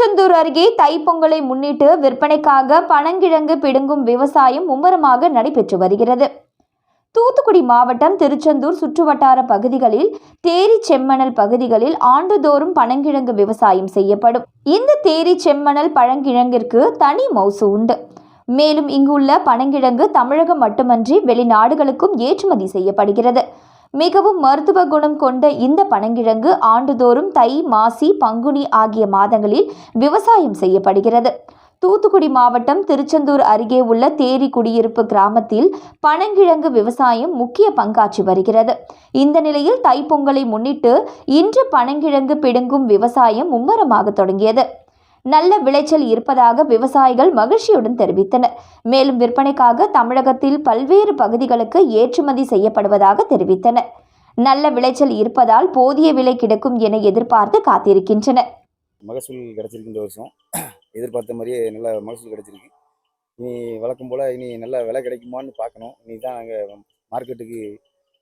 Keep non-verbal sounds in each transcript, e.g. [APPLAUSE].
திருச்செந்தூர் அருகே தைப்பொங்கலை முன்னிட்டு விற்பனைக்காக பனங்கிழங்கு பிடுங்கும் விவசாயம் மும்முரமாக நடைபெற்று வருகிறது. தூத்துக்குடி மாவட்டம் திருச்செந்தூர் சுற்றுவட்டார பகுதிகளில் தேரி செம்மணல் பகுதிகளில் ஆண்டுதோறும் பனங்கிழங்கு விவசாயம் செய்யப்படும். இந்த தேரி செம்மணல் பழங்கிழங்கிற்கு தனி மவுசு உண்டு. மேலும் இங்குள்ள பனங்கிழங்கு தமிழகம் மட்டுமன்றி வெளிநாடுகளுக்கும் ஏற்றுமதி செய்யப்படுகிறது. மிகவும் மருத்துவ குணம் கொண்ட இந்த பனங்கிழங்கு ஆண்டுதோறும் தை மாசி பங்குனி ஆகிய மாதங்களில் விவசாயம் செய்யப்படுகிறது. தூத்துக்குடி மாவட்டம் திருச்செந்தூர் அருகே உள்ள தேரி குடியிருப்பு கிராமத்தில் பனங்கிழங்கு விவசாயம் முக்கிய பங்காற்றி வருகிறது. இந்த நிலையில் தைப்பொங்கலை முன்னிட்டு இன்று பனங்கிழங்கு பிடுங்கும் விவசாயம் மும்மரமாக தொடங்கியது. நல்ல விளைச்சல் இருப்பதாக விவசாயிகள் மகிழ்ச்சியுடன் தெரிவித்தனர். மேலும் விற்பனைக்காக தமிழகத்தில் பல்வேறு பகுதிகளுக்கு ஏற்றுமதி செய்யப்படுவதாக தெரிவித்தனர். நல்ல விளைச்சல் இருப்பதால் போதிய விலை கிடைக்கும் என எதிர்பார்த்து காத்திருக்கின்றனர். மகசூல் கிடச்சிருக்கு இந்த வருஷம். எதிர்பார்த்த மாதிரியே நல்ல மகசூல் கிடச்சிருக்கு. இனி வழக்கம் போல் இனி நல்ல விலை கிடைக்குமான்னு பார்க்கணும். இனி தான் நாங்கள் மார்க்கெட்டுக்கு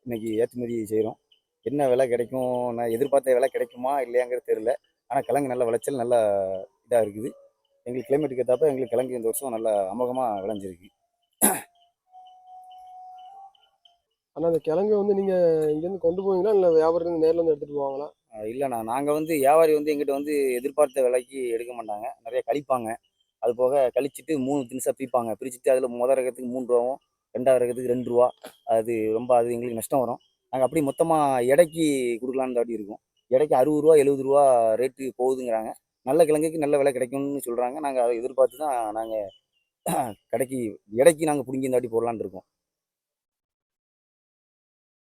இன்னைக்கு ஏற்றுமதி செய்கிறோம் என்ன விலை கிடைக்கும் நான் எதிர்பார்த்த விலை கிடைக்குமா இல்லையாங்கிறது தெரில ஆனால் கிழங்கு நல்ல விளைச்சல் நல்ல இதாக இருக்குது. எங்களுக்கு கிளைமேட்டுக்கு ஏற்றப்ப எங்களுக்கு கிழங்கு இந்த வருஷம் நல்ல அமோகமாக விளைஞ்சிருக்கு. ஆனால் அந்த கிழங்கு வந்து நீங்கள் இங்கேருந்து கொண்டு போவீங்களா? இல்லை வியாபாரத்துக்கு நேரில் வந்து எடுத்துகிட்டு போவாங்களா? இல்லைண்ணா நாங்கள் வந்து வியாபாரி வந்து எங்கிட்ட வந்து எதிர்பார்த்த விலைக்கு எடுக்க மாட்டாங்க. நிறைய கழிப்பாங்க. அது போக கழிச்சிட்டு மூணு தினசாக பிரிப்பாங்க பிரிச்சுட்டு அதில் முதல் ரகத்துக்கு மூணு ரூபாவும் ரெண்டாவது ரகத்துக்கு ரெண்டு ரூபா. அது ரொம்ப அது எங்களுக்கு நஷ்டம் வரும். நாங்கள் அப்படி மொத்தமாக எடைக்கு கொடுக்கலான்னு தாட்டி இருக்கோம். எடைக்கு அறுபது ரூபா எழுபது ரூபா ரேட்டு போகுதுங்கிறாங்க. நல்ல கிழங்குக்கு நல்ல விலை கிடைக்கும்னு சொல்கிறாங்க நாங்கள் அதை எதிர்பார்த்து தான் நாங்கள் [CLEARS THROAT] கடைக்கு எடைக்கு நாங்கள் பிடுங்கி இந்த வாட்டி போடலான்னு இருக்கோம்.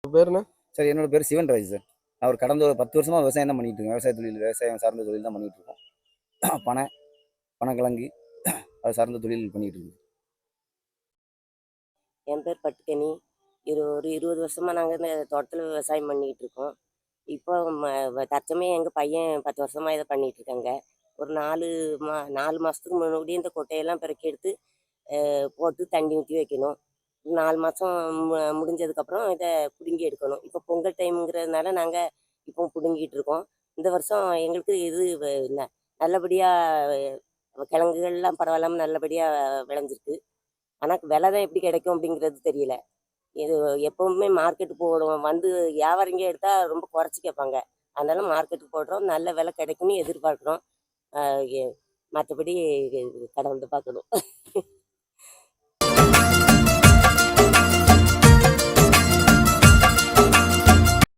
உங்க பேர் என்ன? சார் என்னோட பேர் சிவன் ராஜ் சார். ஒரு கடந்த ஒரு பத்து வருஷமாக விவசாயம் தான் பண்ணிட்டு இருக்கேன். விவசாய தொழில் விவசாயம் சார்ந்த தொழில் தான் பண்ணிட்டு இருக்கோம். [CLEARS THROAT] பனை பனக்கிழங்கு [CLEARS THROAT] அது சார்ந்த தொழில் பண்ணிட்டு இருக்கோம். என் பேர் பட்டுக்கனி. இரு ஒரு இருபது வருஷமாக நாங்கள் இந்த தோட்டத்தில் விவசாயம் பண்ணிகிட்டு இருக்கோம். இப்போ ம- தற்சமயம் எங்கள் பையன் பத்து வருஷமாக இதை பண்ணிகிட்ருக்காங்க ஒரு நாலு மா நாலு மாதத்துக்கு முன்னாடி இந்த கொட்டையெல்லாம் பிறக்கி எடுத்து போட்டு தண்ணி ஊற்றி வைக்கணும். நாலு மாதம் முடிஞ்சதுக்கப்புறம் இதை பிடுங்கி எடுக்கணும். இப்போ பொங்கல் டைமுங்கிறதுனால நாங்கள் இப்போ பிடுங்கிட்டு இருக்கோம். இந்த வருஷம் எங்களுக்கு இது வ- நல்லபடியாக கிழங்குகள்லாம் பரவாயில்லாமல் நல்லபடியாக விளைஞ்சிருக்கு. ஆனால் விலை தான் எப்படி கிடைக்கும் அப்படிங்கிறது தெரியல. இது எப்பவுமே மார்க்கெட்டு போடுவோம். வந்து வியாபாரிங்க எடுத்தால் ரொம்ப குறைச்சி கேட்பாங்க. அதனால மார்க்கெட்டுக்கு போடுறோம். நல்ல விலை கிடைக்கும்னு எதிர்பார்க்குறோம். மற்றபடி கடவுள்கிட்ட பார்க்கணும். [LAUGHS]